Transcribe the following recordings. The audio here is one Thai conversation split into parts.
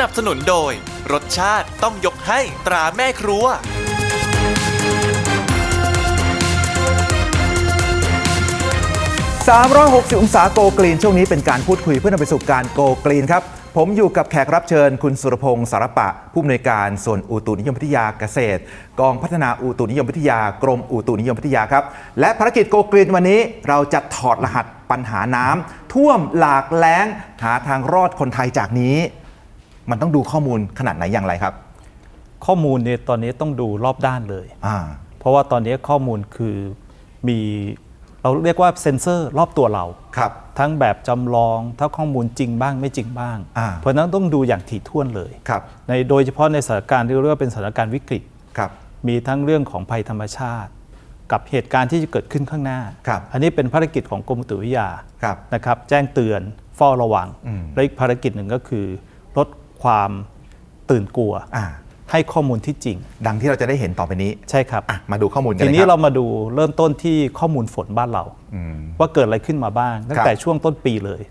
นับสนุนโดย รสชาติต้องยกให้ตราแม่ครัว 360 องศาโกกรีน ช่วงนี้เป็นการพูดคุยเพื่อนำไปสู่การโกกรีนครับ ผมอยู่กับแขกรับเชิญ คุณสุรพงศ์สารปะ ผู้อำนวยการส่วนอุตุนิยมวิทยาเกษตร กองพัฒนาอุตุนิยมวิทยากรมอุตุนิยมวิทยาครับ และภารกิจโกกรีนวันนี้เราจะถอดรหัสปัญหาน้ำท่วมหลากแล้งหาทางรอดคนไทยจากนี้ มันต้องดูข้อมูลขนาดไหนอย่างไรครับ ข้อมูลเนี่ยตอนนี้ต้องดูรอบด้านเลย อ่า เพราะว่าตอนนี้ข้อมูลคือมีเราเรียกว่าเซ็นเซอร์รอบตัวเรา ครับ ทั้งแบบจำลองทั้งข้อมูลจริงบ้างไม่จริงบ้าง อ่า เพราะฉะนั้นต้องดูอย่างถี่ถ้วนเลย ครับ ในโดยเฉพาะในสถานการณ์ที่เรียกว่าเป็นสถานการณ์วิกฤต ครับ มีทั้งเรื่องของภัยธรรมชาติ กับเหตุการณ์ที่จะเกิดขึ้นข้างหน้า ครับอันนี้เป็นภารกิจของกรมอุตุวิทยาครับนะครับ แจ้งเตือนเฝ้าระวังอืมและอีกภารกิจหนึ่งก็คือลด ความตื่นกลัวอ่าให้ข้อมูลที่จริง ดังที่เราจะได้เห็นต่อไปนี้ใช่ครับ อะมาดูข้อมูลกันทีเลยนี้คเรารับมาดูเริ่มต้นที่ข้อมูลฝนบ้านเราอืมว่าเกิดอะไรขึ้นมาบ้าง ตั้ครังบแต่ช่วงต้นปีเลย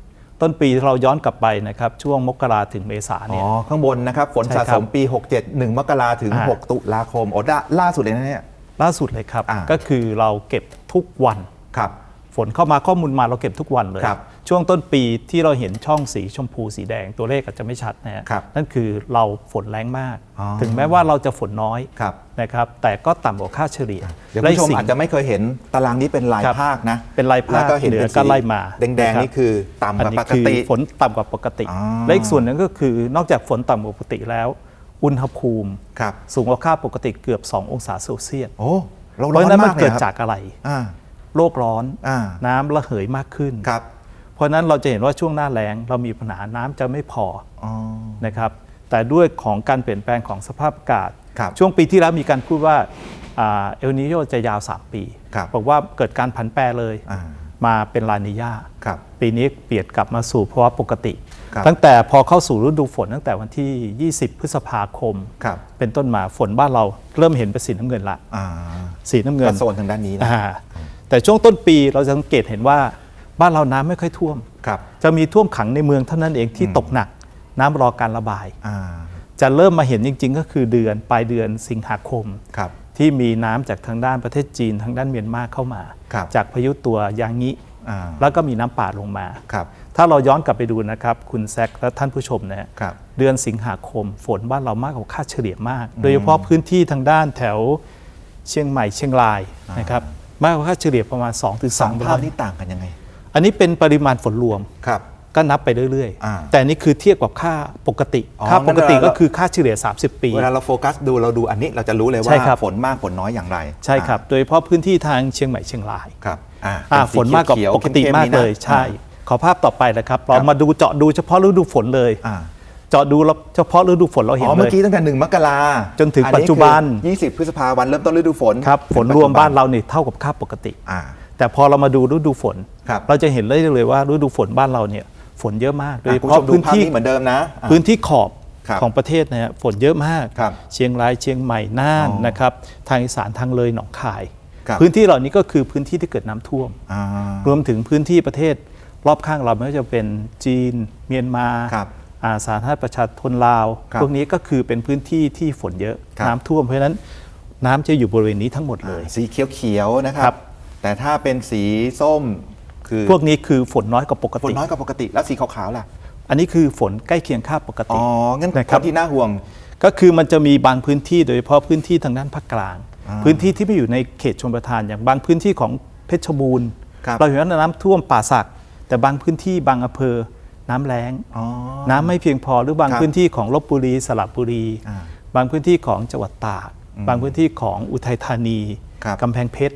ต้นปีเราย้อนกลับไปนะครับ ช่วงมกราถึงเมษาอ๋เนี่อยข้างบนนะครับ ฝนใช่สะครัสบมปี 67 1 มกราถึงอ่า6ตุลาคมโอ้ด้าล่าสุดเลยนะเนี่ยล่าสุดเลยครับอ่าก็คือเราเก็บทุกวันครับ ฝนเข้ามาข้อมูลมาเราเก็บทุกวันเลยครับ ช่วงต้นปีที่เราเห็นช่องสีชมพูสีแดงตัวเลขอาจจะไม่ชัดนะฮะครับนั่นคือเราฝนแรงมาก อ๋อถึงแม้ว่าเราจะฝนน้อยครับ นะครับแต่ก็ต่ำกว่าค่าเฉลี่ยเดี๋ยวคุณผู้ชมและสิ่งอาจจะไม่เคยเห็นตารางนี้เป็นลายครับภาคนะเป็นลายภาคแล้วก็เห็นเหนืเป็อนสีก็ไล่มาแดงนะครับๆนี่คือต่ำกว่าปกคือติ ฝนต่ำกว่าปกติ อ๋อ และอีกส่วนหนึ่งก็คือนอกจากฝนต่ำกว่าปกติแล้ว อุณหภูมิ ครับ สูงกว่าค่าปกติเกือบ 2 องศาเซลเซียสโอ้เราเพร้อราะฉะนนั้นมัมานกเลยเกิดครับจากอะไร อ่า โลกร้อน อ่าน้ำระเหยมากขึ้น ครับ เพราะฉะนั้นเราจะเห็นว่าช่วงหน้าแล้งเรามีปัญหาน้ำจะไม่พออ๋อ นะครับ แต่ด้วยของการเปลี่ยนแปลงของสภาพอากาศ ครับช่วงปีที่แล้วมีการพูดว่าอ่าเอลนิโยจะยาว 3 ปีครับ บอกว่าเกิดการผันแปรเลยอ่ามาเป็นลานิญาครับ ปีนี้เปลี่ยนกลับมาสู่ภาวะปกติ ครับ ตั้งแต่พอเข้าสู่ฤดูฝนตั้งแต่วันที่ 20 พฤษภาคม ครับเป็นต้นมาฝนบ้านเราเริ่มเห็นเป็นสีน้ำเงินละ อ่าสีน้ำเงิก็นโซนทางด้านนี้นะ อ่าแต่ช่วงต้นปีเราจะสังเกตเห็นว่า บ้านเราน้ำไม่ค่อยท่วมครับจะมีท่วมขังในเมืองเท่านั้นเองที่ตกหนัก น้ำรอการระบายอ่าจะเริ่มมาเห็นจริง ๆ ก็คือเดือนปลายเดือนสิงหาคมครับที่มีน้ำจากทางด้านประเทศจีนทางด้านเมียนมาเข้ามาครับจากพายุตัวยางงิอ่าแล้วก็มีน้ำป่าลงมาครับถ้าเราย้อนกลับไปดูนะครับ คุณแซคและท่านผู้ชมนะฮะครับเดือนสิงหาคม ฝนบ้านเรามากกว่าค่าเฉลี่ยมาก โดยเฉพาะพื้นที่ทางด้านแถวเชียงใหม่เชียงรายนะครับมากกว่าค่าเฉลี่ยประมาณ 2-3ถึงสอง3ภาพนี้ต่างกันยังไง อันนี้เป็นปริมาณฝนรวมครับ ก็นับไปเรื่อยอ่า ๆ แต่อันนี่คือเทียบกับค่าปกติ อ๋อค่าปกติงั้นเวลาก็คือค่าเฉลี่ย 30 ปี เวลาเราโฟกัสดูเราดูอันนี้เราจะรู้เลยใช่ว่าครับ ฝนมากฝนน้อยอย่างไรใช่ครับ โดยเฉพาะพื้นที่ทางเชียงใหม่เชียงราย ครับอ่าอ่าเป็ฝนมากกว่าสีขียวๆปกติข้ๆมากนี่นะ เลยใช่ ขอภาพต่อไปนะครับเราครับ มาดูเจาะดูเฉพาะฤดูฝนเลย อ่าเจาะดูเฉพาะฤดูฝนเราเห็นอ๋อเลเมื่อย กี้ตั้งแต่หนึ่งมกราจนถึงอัปัจจุบัน คือ20 พฤษภาวันเริ่มต้นฤดูฝนครับฝนถึงรวมปัจจุบ้านเราเนี่ยเท่ากับค่าปกติ อ่า แต่พอเรามาดูฤดูฝน ครับเราจะเห็นเลยเลยว่าฤดูฝนบ้านเราเนี่ยฝนเยอะมากโดยอะเฉคุณผู้ชพาะมดูพื้นภาพที่นี้เหมือนเดิมนะอะ พื้นที่ขอบครับของประเทศนะฮะฝนเยอะมาก ครับเชียงรายเชียงใหม่น่านอ๋อนะครับทางอีสานทางเลยหนองคาย ครับ พื้นที่เหล่านี้ก็คือพื้นที่ที่เกิดน้ำท่วม อ่า รวมถึงพื้นที่ประเทศรอบข้างเราไม่ว่าจะเป็นจีน เมียนมาครับอาสาธารณประชาชนลาว ครับพวกนี้ก็คือเป็นพื้นที่ที่ฝนเยอะ ครับ น้ำท่วมเพราะฉะนั้นน้ำจะอยู่บริเวณนี้ทั้งหมดเลย สีเขียวๆนะคครัรับบ แต่ถ้าเป็นสีส้มคือพวกนี้คือฝนน้อยกว่าปกฝนติ น้อยกว่าปกติ แล้วสีขาวๆล่ะ อันนี้คือฝนใกล้เคียงค่าปกอ๋ติ อ งั้นนะคครับ นที่น่าห่วง ก็คือมันจะมีบางพื้นที่โดยเฉพาะพื้นที่ทางด้านภาคกลางพื้นที่ที่ไม่อยู่ในเขตชนประทานอย่างบางพื้นที่ของเพชรบูรณ์ครับ เราเห็นว่าน้ำท่วมป่าสัก แต่บางพื้นที่บางอำเภอน้ำแล้ง อ๋อ น้ำไม่เพียงพอหรือบางครับพื้นที่ของลบบุรีสระบุรี อ่าบางพื้นที่ของจังหวัดตาก บางพื้นที่ของอุทัยธานีครับ กำแพงเพชร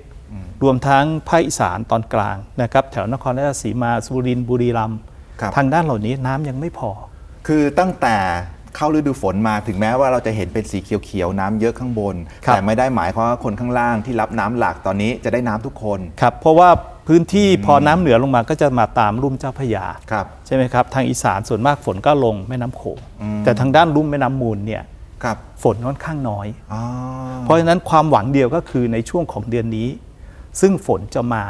รวมทั้งภาคอีสานตอนกลางนะครับแถวนครราชสีมาสุรินทร์บุรีรัมย์ครับทางด้านเหล่านี้น้ำยังไม่พอ คือตั้งแต่เข้าฤดูฝนมาถึงแม้ว่าเราจะเห็นเป็นสีเขียวๆน้ำเยอะข้างบนครับแต่ไม่ได้หมายความว่าคนข้างล่างที่รับน้ำหลักตอนนี้จะได้น้ำทุกคนครับเพราะว่าพื้นที่พอน้ำเหนือลงมาก็จะมาตามลุ่มเจ้าพระยาครับใช่ไหมครับทางอีสานส่วนมากฝนก็ลงแม่น้ำโขงแต่ทางด้านลุ่มแม่น้ำมูลเนี่ยครับฝนค่อนข้างน้อยอ๋อเพราะฉะนั้นความหวังเดียวก็คือในช่วงของเดือนนี้ ซึ่งฝนจะมา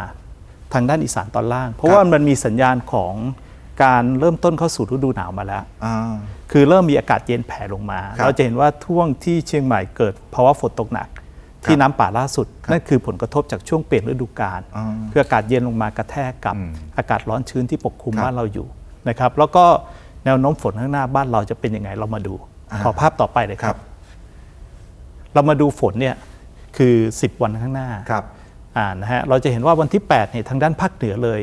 ทางด้านอีสานตอนล่าง เพราะว่ามันมีสัญญาณของการเริ่มต้นเข้าสู่ฤดูหนาวมาแล้วอ่าคือเริ่มมีอากาศเย็นแผ่ลงมาครับเราจะเห็นว่าช่วงที่เชียงใหม่เกิดภาวะฝนตกหนัก ที่น้ำป่าล่าสุด นั่นคือผลกระทบจากช่วงเปลี่ยนฤดูกาลอ๋อคืออากาศเย็นลงมากระแทกกับอืมอากาศร้อนชื้นที่ปกคลุมครับบ้านเราอยู่นะครับ แล้วก็แนวโน้มฝนข้างหน้าบ้านเราจะเป็นยังไงเรามาดูอ่าขอภาพต่อไปเลยคครัรับบเรามาดูฝนเนี่ยคือ 10 วันข้างหน้าครับ อ่านะฮะเราจะเห็นว่าวันที่8เนี่ยทางด้านภาคเหนือเลย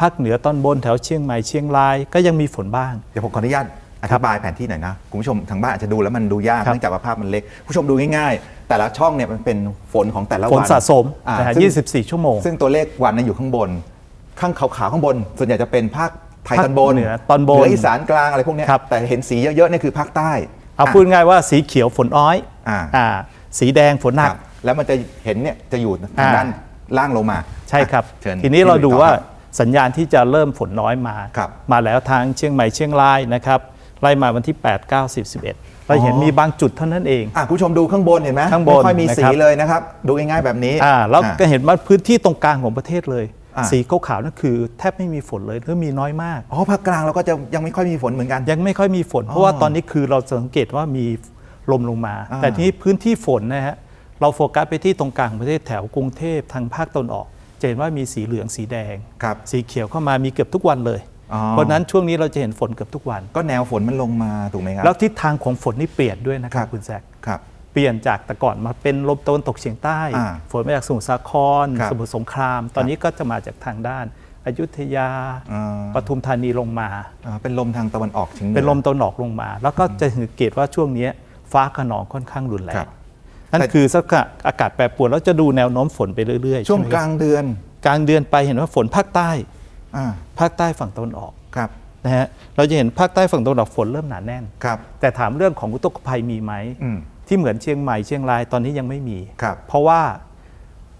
ภาคเหนือตอนบนแถวเชียงใหม่เชียงรายก็ยังมีฝนบ้าง เดี๋ยวผมขออนุญาตอธิบายแผนที่หน่อยนะคุณผู้ชมทางบ้านอาจจะดูแล้วมันดูยากครับเนื่องจากว่าภาพมันเล็กคุณผู้ชมดูง่ายๆ แต่ละช่องเนี่ยมันเป็นฝนของแต่ละฝวันนสะสมอ่านะฮะซึ่ง24 ชั่วโมง ซึ่งตัวเลขวันนั้นอยู่ข้างบน ข้างขาวๆข้างบน ส่วนใหญ่จะเป็นภาคไทยภาคตอนบนเหนือตอนบนเหนืออีสานกลางอะไรพวกเนี้ยครับแต่เห็นสีเยอะๆเนี่ยคือภาคใต้เอาะพูดง่ายว่าสีเขียวฝนอ้อยอ่าอ่าสีแดงฝนหนัคกรับ แล้วมันจะเห็นเนี่ยจะอยู่ทางอ่าด้านล่างลงมาใช่ครับอะเชิญทีนี้เราดูพี่หลุยส์ว่าต่อครับสัญญาณที่จะเริ่มฝนน้อยมาครับมาแล้วทางเชียงใหม่เชียงรายนะครับไล่มาวันที่ 8 9 10 11เราเห็นมีบางจุดเท่านั้นเองอะคุณผู้ชมดูข้างบนเห็นไหมข้างบนไม่ค่อยมีสีนะครับเลยนะครับ ดูง่ายๆแบบนี้อ่าแล้วอะก็เห็นว่าพื้นที่ตรงกลางของประเทศเลยอ่าสีขาวๆนั่นคือแทบไม่มีฝนเลยหรือมีน้อยมากอ๋อภาคกลางเราก็จะยังไม่ค่อยมีฝนเหมือนกัน ยังไม่ค่อยมีฝน เพราะว่าตอนนี้คือเราสังเกตว่ามีลมลงมาอ่าแต่ทีนี้พื้นที่ฝนนะฮะ เราโฟกัสไปที่ตรงกลางของประเทศแถวกรุงเทพทางภาคตะวันออกจะเห็นว่ามีสีเหลืองสีแดง ครับ สีเขียวเข้ามามีเกือบทุกวันเลย อ๋อ เพราะฉะนั้นช่วงนี้เราจะเห็นฝนเกือบทุกวัน ก็แนวฝนมันลงมาถูกไหมครับ แล้วทิศทางของฝนนี่เปลี่ยนด้วยนะคครัรับบ คุณแซคครับ เปลี่ยนจากแต่ก่อนมาเป็นลมตะวันตกเฉียงใต้ อ่าฝนมาจากสมุทรสาคร ครับสมุทรสงคราม ตอนนี้ก็จะมาจากทางด้าน อยุธยา อ่า ปทุมธานีลงมา อ่าเป็นลมทางตะวันออกเฉียงหนือเป็นลมตะวันออกลงมา แล้วก็จะสังเกตว่าช่วงนี้ฟ้าขนองค่อนข้างรุนแรครัง บ นั่นแต่คือสักอากาศแปรปรวนแล้วจะดูแนวโน้มฝนไปเรื่อยๆช่วงใไหมกครับลางเดือน กลางเดือนไปเห็นว่าฝนภาคใต้อ่าภาคใต้ฝั่งตะวันออกครับนะฮะเราจะเห็นภาคใต้ฝั่งตะวันออกฝนเริ่มหนาแน่นครับแต่ถามเรื่องของอุทกภัยมีไหมอืมที่เหมือนเชียงใหม่เชียงรายตอนนี้ยังไม่มีครับเพราะว่า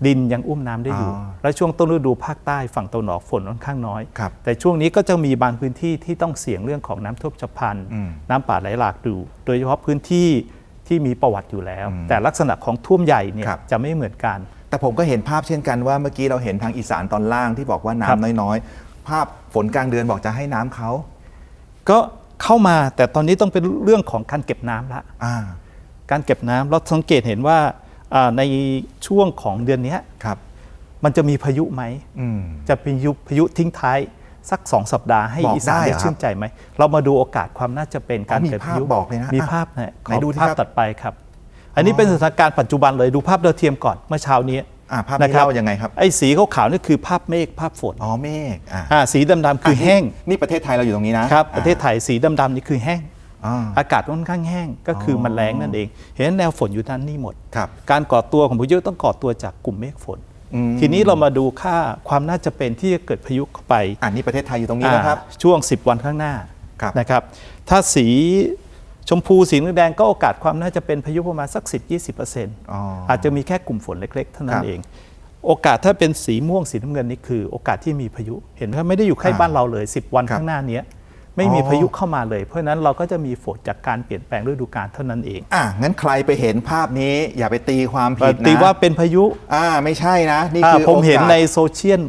ดินยังอุ้มน้ำได้อยู่อ๋อและช่วงต้นฤดูภาคใต้ฝั่งตะวันออกฝนค่อนข้างน้อยครับแต่ช่วงนี้ก็จะมีบางพื้นที่ที่ต้องเสี่ยงเรื่องของน้ำท่วมฉับพลันอืมน้ำป่าไหลหลากดูโดยเฉพาะพื้นที่ ที่มีประวัติอยู่แล้วอืมแต่ลักษณะของท่วมใหญ่เนี่ยครับจะไม่เหมือนกัน แต่ผมก็เห็นภาพเช่นกันว่าเมื่อกี้เราเห็นทางอีสานตอนล่างที่บอกว่าครับน้ำน้อยๆ ภาพฝนกลางเดือนบอกจะให้น้ำเขาก็เข้ามาแต่ตอนนี้ต้องเป็นเรื่องของการเก็บน้ำละอ่าการเก็บน้ำเราสังเกตเห็นว่าอ่าในช่วงของเดือนเนี้ยครับมันจะมีพายุไหมอืมจะเป็นยุพายุทิ้งท้าย สักสองสัปดาห์ให้บอกอีสานได้ได้เหรอครับชื่นใจไหม เรามาดูโอกาสความน่าจะเป็นการอ๋อมีเกิดภาพพายุบอกเลยนะมีอะภาพนะไหนดูสิภาพครับตัดไปครับ อันนี้เป็นสถานการณ์ปัจจุบันเลยดูภาพดาวเทียมก่อนเมื่อเช้านี้อ่าภาพนะนี้ครับเล่ายังไงครับ ไอ้สีขาวๆนี่คือภาพเมฆภาพฝนอ๋อเมฆอ่าอ่าสีดำๆคือแห้ง นี่ประเทศไทยเราอยู่ตรงนี้นะครับประเทศไทยสีดำๆนี่คือแห้ง อ่า อากาศค่อนข้างแห้งก็คือมันแรงนั่นเอง เห็นแนวฝนอยู่ด้านนี้หมด ครับ การก่อตัวของพายุต้องก่อตัวจากกลุ่มเมฆฝนอืม ทีนี้เรามาดูค่าความน่าจะเป็นที่จะเกิดพายุเข้าไปอ่านี่ประเทศไทยอยู่ตรงนี้นะครับอ่าช่วง 10 วันข้างหน้าครับนะครับ ถ้าสีชมพูสีแดงก็โอกาสความน่าจะเป็นพายุประมาณสัก 10-20%อ๋ออาจจะมีแค่กลุ่มฝนเล็ก ๆ เท่านั้ครันบเอง โอกาสถ้าเป็นสีม่วงสีน้ำเงินนี่คือ โอกาสที่มีพายุ เห็นไหมครับไม่ได้อยู่ใกล้อ่าบ้านเราเลย 10 วันครับข้างหน้าเนี้ย ไม่มีอ๋อพายุเข้ามาเลย เพราะฉะนั้นเราก็จะมีฝนจากการเปลี่ยนแปลงฤดูกาลเท่านั้นเอง อะงั้นใครไปเห็นภาพนี้อย่าไปตีความผิดนะตีว่าเป็นพายุอ่าไม่ใช่นะ นี่อ่าคือผมเห็นโอกาสในโซเชียล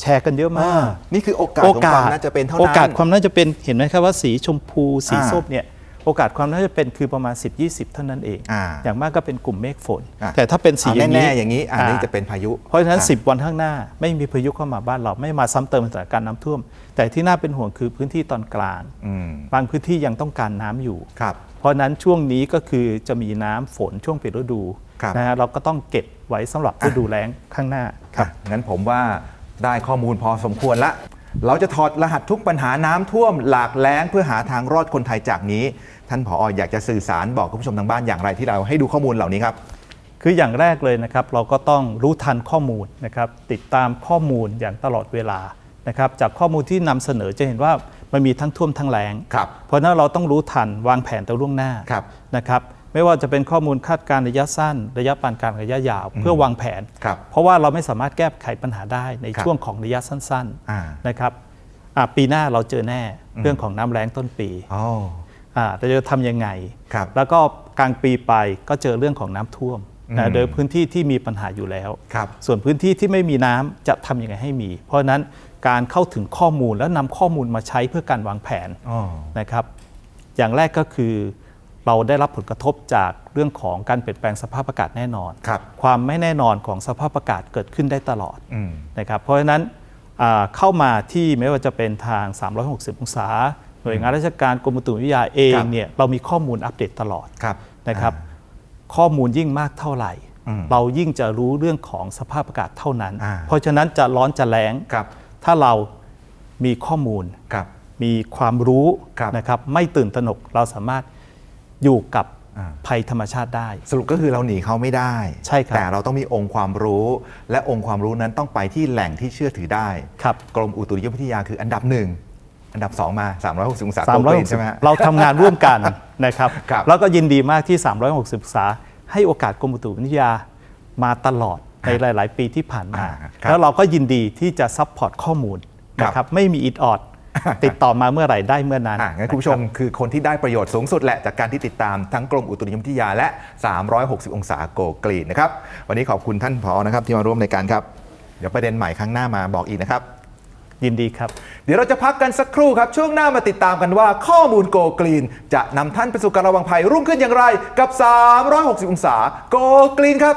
แชร์กันเยอะมาอ่าก นี่คือโอกาสของความน่าจะเป็นเท่านั้นโอกาสความน่าจะเป็นเห็นไหมครับว่าสีชมพูสีอ่าส้มเนี่ย โอกาสความน่าจะเป็นคือประมาณ 10-20 เท่านั้นเองอ่าอย่างมากก็เป็นกลุ่มเมฆฝนอะแต่ถ้าเป็นสีอ่าอย่างนี้แน่ๆอย่างนี้อันนี้จะเป็นพายุ เพราะฉะนั้นอะ10 วันข้างหน้า ไม่มีพายุเข้ามาบ้านเราไม่มาซ้ำเติมสถานการณ์น้ำท่วม แต่ที่น่าเป็นห่วงคือพื้นที่ตอนกลางอืมบางพื้นที่ยังต้องการน้ำอยู่ครับเพราะฉะนั้นช่วงนี้ก็คือจะมีน้ำฝนช่วงเปลี่ยนฤดูครับนะฮะเราก็ต้องเก็บไว้สำหรับฤดูแล้งข้างหน้าครับงั้นผมว่าได้ข้อมูลพอสมควรละ เราจะถอดรหัสทุกปัญหาน้ำท่วมหลากแล้งเพื่อหาทางรอดคนไทยจากนี้ ท่านผออยากจะสื่อสารบอกคุณผู้ชมทางบ้านอย่างไรที่เราให้ดูข้อมูลเหล่านี้ครับ คืออย่างแรกเลยนะครับ เราก็ต้องรู้ทันข้อมูลนะครับ ติดตามข้อมูลอย่างตลอดเวลานะครับ จากข้อมูลที่นำเสนอจะเห็นว่ามันมีทั้งท่วมทั้งแล้งครับเพราะฉะนั้นเราต้องรู้ทันวางแผนแต่ล่วงหน้าครับนะครับ ไม่ว่าจะเป็นข้อมูลคาดการณ์ระยะสั้น ระยะปานกลางระยะยาว เพื่อวางแผน ครับ เพราะว่าเราไม่สามารถแก้ไขปัญหาได้ในครับช่วงของระยะสั้นอ่า ๆนะครับอะปีหน้าเราเจอแน่เรื่องของน้ำแล้งต้นปีอ๋อ อ่าเราจะทำยังไง ครับ แล้วก็กลางปีไปก็เจอเรื่องของน้ำท่วมอืนะมโดยพื้นที่ที่มีปัญหาอยู่แล้ว ครับ ส่วนพื้นที่ที่ไม่มีน้ำจะทำยังไงให้มี เพราะฉะนั้นการเข้าถึงข้อมูลแล้วนำข้อมูลมาใช้เพื่อการวางแผน อ๋อ นะครับ อย่างแรกก็คือ เราได้รับผลกระทบจากเรื่องของการเปลี่ยนแปลงสภาพอากาศแน่นอนครับความไม่แน่นอนของสภาพอากาศเกิดขึ้นได้ตลอดอืมนะครับ เพราะฉะนั้นอ่าเข้ามาที่ไม่ว่าจะเป็นทาง 360 องศา หน่วยงานราชการกรมอุตุนิยมวิทยาเองครับเนี่ยเรามีข้อมูลอัปเดตตลอดครับนะครับอ่ข้อมูลยิ่งมากเท่าไหร่อืมเรายิ่งจะรู้เรื่องของสภาพอากาศเท่านั้นอ่าเพราะฉะนั้นจะร้อนจะแล้งครับถ้าเรามีข้อมูลครับมีความรู้ครับนะครับ ไม่ตื่นตระหนกเราสามารถ อยู่กับอ่าภัยธรรมชาติได้ สรุปก็คือเราหนีเขาไม่ได้ ใช่ครับแต่เราต้องมีองค์ความรู้ และองค์ความรู้นั้นต้องไปที่แหล่งที่เชื่อถือได้ครับกรมอุตุนิยมวิทยาคืออันดับหนึ่งอันดับ 2 มา 360องศาโกลกรีนใช่ไหมฮะ360เราทำงานร่วมกันนะครับครับ แล้วก็ยินดีมากที่ 360องศาให้โอกาสกรมอุตุนิยมวิทยามาตลอดในหลาย ๆ ปีที่ผ่านมาอ่าครับแล้วเราก็ยินดีที่จะซัพพอร์ตข้อมูลนะครับ ไม่มีอิดออด ติดต่อมาเมื่อไหร่ได้เมื่อนั้นอะงั้นคุณผู้ชมคือคนที่ได้ประโยชน์สูงสุดแหละจากการที่ติดตามทั้งกรมอุตุนิยมวิทยาและ 360 องศาโกลกรีนนะครับ วันนี้ขอบคุณท่านผอนะครับที่มาร่วมในการครับ เดี๋ยวประเด็นใหม่ครั้งหน้ามาบอกอีกนะครับ ยินดีครับ เดี๋ยวเราจะพักกันสักครู่ครับ ช่วงหน้ามาติดตามกันว่าข้อมูลโกลกรีน จะนำท่านไปสู่การระวังภัยรุ่งขึ้นอย่างไร กับ 360 องศาโกลกรีนครับ